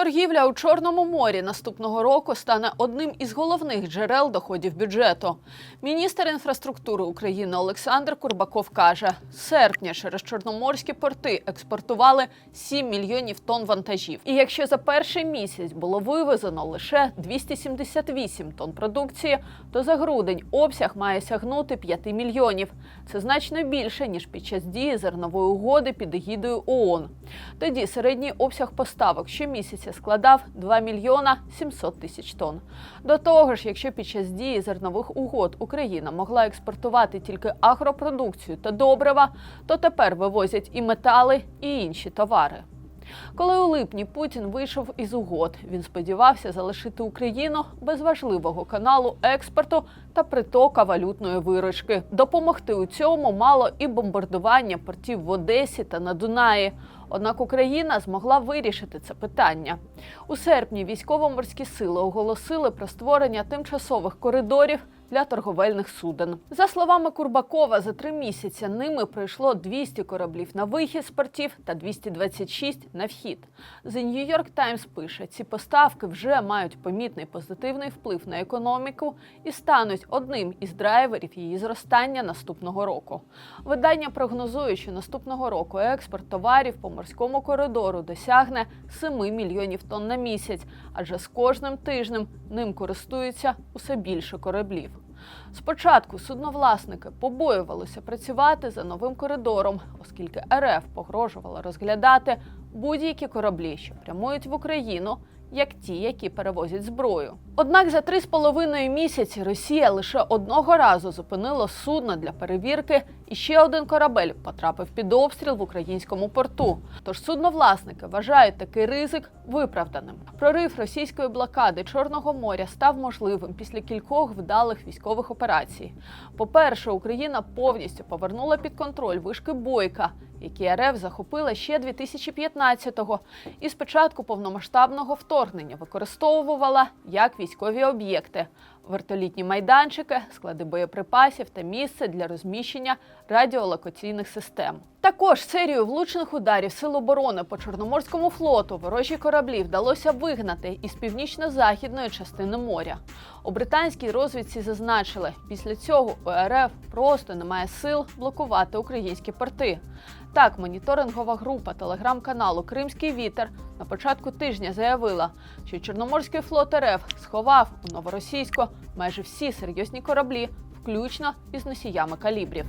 Торгівля у Чорному морі наступного року стане одним із головних джерел доходів бюджету. Міністр інфраструктури України Олександр Курбаков каже, з серпня через чорноморські порти експортували 7 мільйонів тонн вантажів. І якщо за перший місяць було вивезено лише 278 тонн продукції, то за грудень обсяг має сягнути 5 мільйонів. Це значно більше ніж під час дії зернової угоди під егідою ООН. Тоді середній обсяг поставок щомісяця складав 2 мільйона 700 тисяч тонн. До того ж, якщо під час дії зернових угод Україна могла експортувати тільки агропродукцію та добрива, то тепер вивозять і метали, і інші товари. Коли у липні Путін вийшов із угод, він сподівався залишити Україну без важливого каналу експорту та притока валютної виручки. Допомогти у цьому мало і бомбардування портів в Одесі та на Дунаї. Однак Україна змогла вирішити це питання. У серпні військово-морські сили оголосили про створення тимчасових коридорів для торговельних суден. За словами Курбакова, за три місяці ними пройшло 200 кораблів на вихід з портів та 226 на вхід. The New York Times пише, ці поставки вже мають помітний позитивний вплив на економіку і стануть одним із драйверів її зростання наступного року. Видання прогнозує, що наступного року експорт товарів по морському коридору досягне 7 мільйонів тонн на місяць, адже з кожним тижнем ним користується усе більше кораблів. Спочатку судновласники побоювалися працювати за новим коридором, оскільки РФ погрожувала розглядати будь-які кораблі, що прямують в Україну, як ті, які перевозять зброю. Однак за три з половиною місяці Росія лише одного разу зупинила судно для перевірки, і ще один корабель потрапив під обстріл в українському порту. Тож судновласники вважають такий ризик виправданим. Прорив російської блокади Чорного моря став можливим після кількох вдалих військових операцій. По-перше, Україна повністю повернула під контроль вишки Бойка, які РФ захопила ще 2015-го, і з початку повномасштабного вторгнення використовувала як військові об'єкти, вертолітні майданчики, склади боєприпасів та місце для розміщення радіолокаційних систем. Також серію влучних ударів Сил оборони по Чорноморському флоту ворожі кораблі вдалося вигнати із північно-західної частини моря. У британській розвідці зазначили, після цього у РФ просто немає сил блокувати українські порти. Так, моніторингова група телеграм-каналу Кримський вітер на початку тижня заявила, що Чорноморський флот РФ сховав у новоросійську майже всі серйозні кораблі, включно із носіями калібрів.